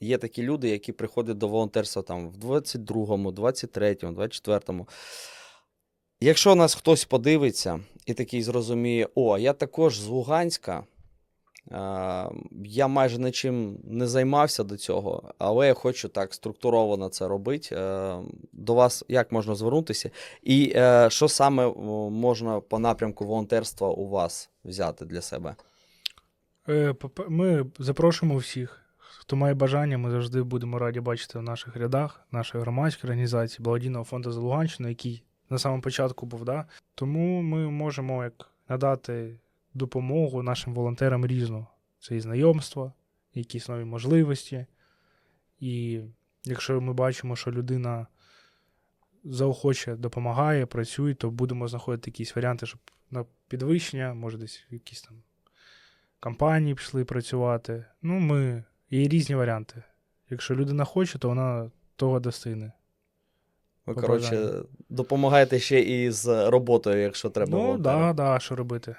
є такі люди, які приходять до волонтерства там в 22-му, 23-му, 24-му. Якщо нас хтось подивиться і такий зрозуміє, о, я також з Луганська, я майже нічим не займався до цього, але я хочу так структуровано це робити. Е, До вас як можна звернутися? І е, що саме можна по напрямку волонтерства у вас взяти для себе? Е, Ми запрошуємо всіх. Хто має бажання, ми завжди будемо раді бачити в наших рядах, нашої громадської організації, благодійного фонду за Луганщину, який на самому початку був. Да? Тому ми можемо як надати допомогу нашим волонтерам різну. Це і знайомства, якісь нові можливості. І якщо ми бачимо, що людина заохоче допомагає, працює, то будемо знаходити якісь варіанти, щоб на підвищення, може десь якісь там компанії пішли працювати. Ну, ми. Є різні варіанти. Якщо людина хоче, то вона того достигне. Ви, коротше, допомагаєте ще і з роботою, якщо треба. ну, так, да, да, що робити.